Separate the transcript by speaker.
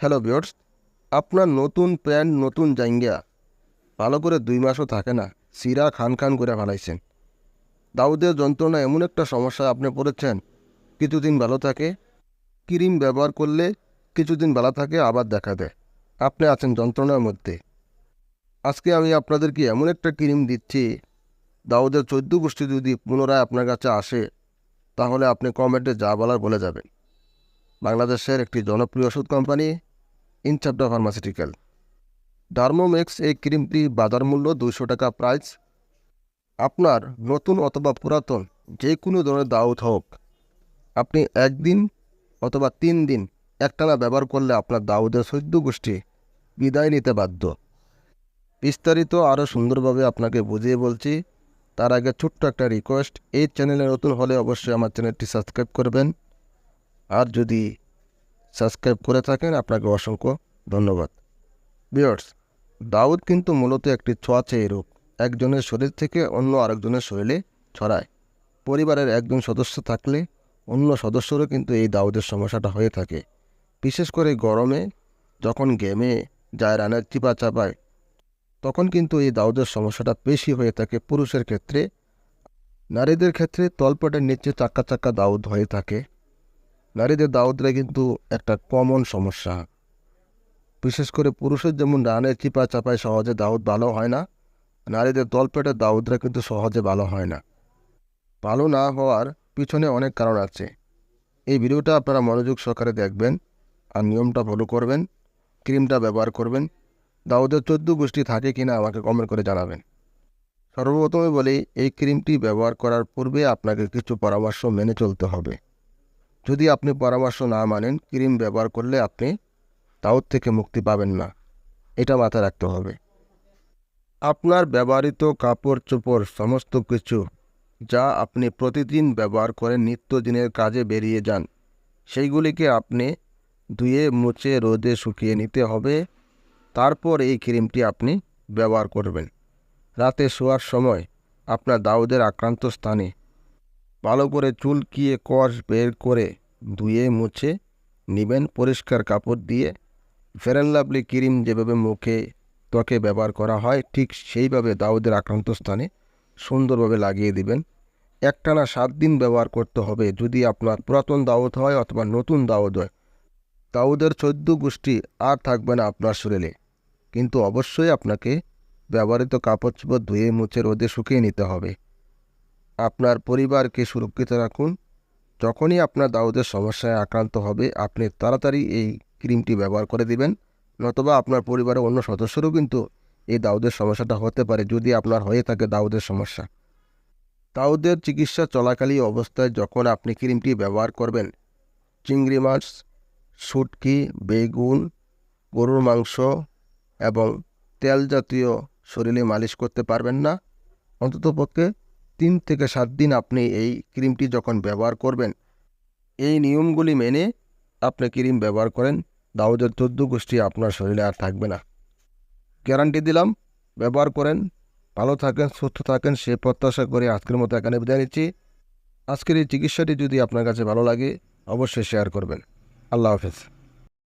Speaker 1: Hello বিয়র্স আপনার নতুন pant নতুন জাঙ্গিয়া ভালো করে দুই মাসও থাকে না, সিরা খান খান করে ফেলাইছেন। দাউদের যন্ত্রণা এমন একটা সমস্যায় আপনি পড়েছেন, কিছুদিন ভালো থাকে, ক্রিম ব্যবহার করলে কিছুদিন ভালো থাকে, আবার দেখা দেয়। আপনি আছেন যন্ত্রণার মধ্যে। আজকে আমি আপনাদেরকে এমন একটা ক্রিম দিচ্ছি, দাউদের চোদ্দ গোষ্ঠী যদি পুনরায় আপনার কাছে আসে, তাহলে আপনি কমেন্টে যা বলার বলে যাবেন। বাংলাদেশের একটি জনপ্রিয় ওষুধ কোম্পানি ইনচাপ্টা ফার্মাসিউটিক্যাল ডার্মোমেক্স এই ক্রিমটি বাজার মূল্য দুশো টাকা প্রাইস আপনার নতুন অথবা পুরাতন যে কোনো ধরনের দাউদ হোক, আপনি একদিন অথবা তিন দিন একটানা ব্যবহার করলে আপনার দাউদের সদ্য গোষ্ঠী বিদায় নিতে বাধ্য। বিস্তারিত আরও সুন্দরভাবে আপনাকে বুঝিয়ে বলছি, তার আগে ছোট্ট একটা রিকোয়েস্ট এই চ্যানেলে নতুন হলে অবশ্যই আমার চ্যানেলটি সাবস্ক্রাইব করবেন। আর যদি সাবস্ক্রাইব করে থাকেন, আপনাকে অসংখ্য ধন্যবাদ। বিয়ার্স দাউদ কিন্তু মূলত একটি ছোঁয়াচেই রোগ। একজনের শরীর থেকে অন্য আরেকজনের শরীরে ছড়ায়। পরিবারের একজন সদস্য থাকলে অন্য সদস্যরও কিন্তু এই দাউদের সমস্যাটা হয়ে থাকে। বিশেষ করে গরমে যখন গেমে যায়, রানের চিপা চাপায়, তখন কিন্তু এই দাউদের সমস্যাটা বেশি হয়ে থাকে পুরুষের ক্ষেত্রে। নারীদের ক্ষেত্রে তলপটের নিচে চাক্কা চাক্কা দাউদ হয়ে থাকে। নারীদের দাউদরা কিন্তু একটা কমন সমস্যা। বিশেষ করে পুরুষের যেমন রানের চিপা চাপায় সহজে দাউদ ভালো হয় না, নারীদের তলপেটের দাউদরা কিন্তু সহজে ভালো হয় না। ভালো না হওয়ার পিছনে অনেক কারণ আছে। এই ভিডিওটা আপনারা মনোযোগ সহকারে দেখবেন আর নিয়মটা ফলো করবেন, ক্রিমটা ব্যবহার করবেন। দাউদের চোদ্দ গোষ্ঠী থাকে কিনা আমাকে কমেন্ট করে জানাবেন। সর্বপ্রথমে বলি, এই ক্রিমটি ব্যবহার করার পূর্বে আপনাকে কিছু পরামর্শ মেনে চলতে হবে। যদি আপনি পরামর্শ না মানেন, ক্রিম ব্যবহার করলে আপনি দাউদ থেকে মুক্তি পাবেন না। এটা মাথায় রাখতে হবে। আপনার ব্যবহৃত কাপড় চোপড় সমস্ত কিছু যা আপনি প্রতিদিন ব্যবহার করেন নিত্যদিনের কাজে বেরিয়ে যান, সেইগুলিকে আপনি ধুয়ে, মুছে, রোদে শুকিয়ে নিতে হবে। তারপর এই ক্রিমটি আপনি ব্যবহার করবেন। রাতে শোয়ার সময় আপনার দাউদের আক্রান্ত স্থানে ভালো করে চুলকিয়ে কষ বের করে ধুয়ে মুছে নেবেন, পরিষ্কার কাপড় দিয়ে। ফেরেন লাভলি ক্রিম যেভাবে মুখে ত্বকে ব্যবহার করা হয়, ঠিক সেইভাবে দাউদের আক্রান্ত স্থানে সুন্দরভাবে লাগিয়ে দিবেন। একটানা সাত দিন ব্যবহার করতে হবে। যদি আপনার পুরাতন দাউদ হয় অথবা নতুন দাউদ হয়, দাউদের চোদ্দ গোষ্ঠী আর থাকবে না আপনার শরীরে। কিন্তু অবশ্যই আপনাকে ব্যবহৃত কাপড় চোপড় ধুয়ে মুছে রোদে শুকিয়ে নিতে হবে। আপনার পরিবারকে সুরক্ষিত রাখুন। যখনই আপনার দাউদের সমস্যায় আক্রান্ত হবে, আপনি তাড়াতাড়ি এই ক্রিমটি ব্যবহার করে দিবেন। নতবা আপনার পরিবারের অন্য সদস্যরও কিন্তু এই দাউদের সমস্যাটা হতে পারে, যদি আপনার হয়ে থাকে দাউদের সমস্যা। দাউদের চিকিৎসা চলাকালীন অবস্থায় যখন আপনি ক্রিমটি ব্যবহার করবেন, চিংড়ি মাছ, শুটকি, বেগুন, গরুর মাংস এবং তেল জাতীয় শরীরে মালিশ করতে পারবেন না। অন্ততপক্ষে তিন থেকে সাত দিন আপনি এই ক্রিমটি যখন ব্যবহার করবেন, এই নিয়মগুলি মেনে আপনি ক্রিম ব্যবহার করেন। দাউদের চোদ্দ গোষ্ঠী আপনার শরীরে আর থাকবে না। গ্যারান্টি দিলাম, ব্যবহার করেন, ভালো থাকেন, সুস্থ থাকেন, সে প্রত্যাশা করে আজকের মতো এখানে বিদায় নিচ্ছি। আজকের এই চিকিৎসাটি যদি আপনার কাছে ভালো লাগে, অবশ্যই শেয়ার করবেন। আল্লাহ হাফেজ।